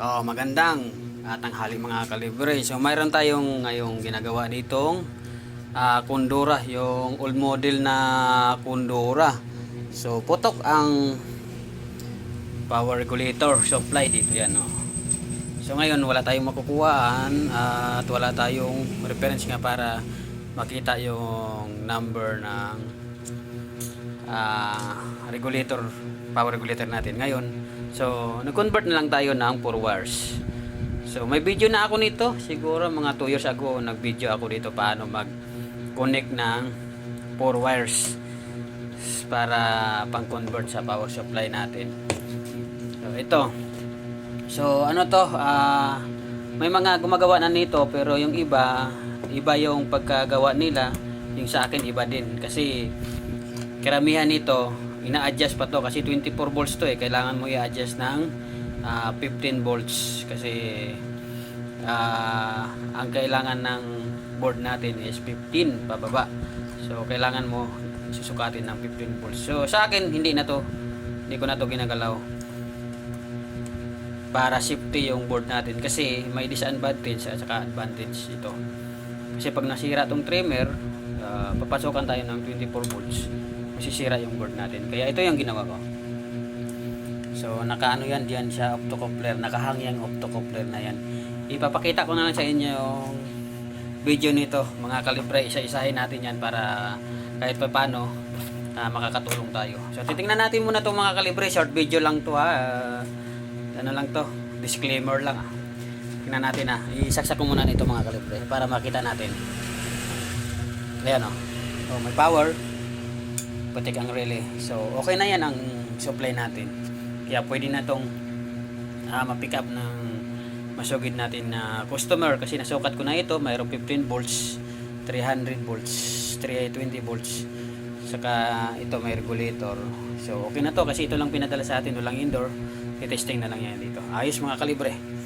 Oh, magandang at tanghali mga kalibre. So mayroon tayong ngayong ginagawa ditong ah, kundura, yung old model na kundura. So putok ang power regulator supply dito yan oh. So ngayon wala tayong makukuhaan at wala tayong reference nga para makita yung number ng ah, regulator, power regulator natin ngayon. So, nag-convert na lang tayo ng 4 wires. So, may video na ako nito. Siguro mga 2 years ago, nag-video ako dito paano mag-connect ng 4 wires para pang-convert sa power supply natin. So, ito. So, ano to? ah may mga gumagawa na nito pero yung iba, iba yung pagkagawa nila. Yung sa akin, iba din. Kasi, karamihan nito ina-adjust pa to kasi 24 volts to eh. Kailangan mo i-adjust ng ah, 15 volts kasi ah, ang kailangan ng board natin is 15 pababa. So kailangan mo susukatin ng 15 volts. So sa akin hindi na to. Hindi ko na to ginagalaw. Para safety yung board natin. Kasi may disadvantage at saka advantage ito. Kasi pag nasira tong trimmer ah, papasokan tayo ng 24 volts masisira yung board natin. Kaya ito yung ginawa ko. So nakaano yan diyan siya optocoupler. Nakahang yung optocoupler na yan. Ipapakita ko na lang sa inyo yung video nito. Mga kalibre isa-isahin natin yan para kahit pa paano ah, makakatulong tayo. So titingnan natin muna itong mga kalibre. Short video lang to ha. Ah, ano lang to? Disclaimer lang ah. Tingnan natin ah. Isaksak ko muna nito mga kalibre para makita natin. Ayan oh, oh may power putik ang relay. So okay na yan ang supply natin. Kaya pwede na tong ah, ma-pick up ng masugid natin na customer. Kasi nasukat ko na ito mayroong 15 volts 300 volts 320 volts. Saka ito may regulator. So okay na to kasi ito lang pinadala sa atin walang indoor. I-testing na lang yan dito. Ayos mga kalibre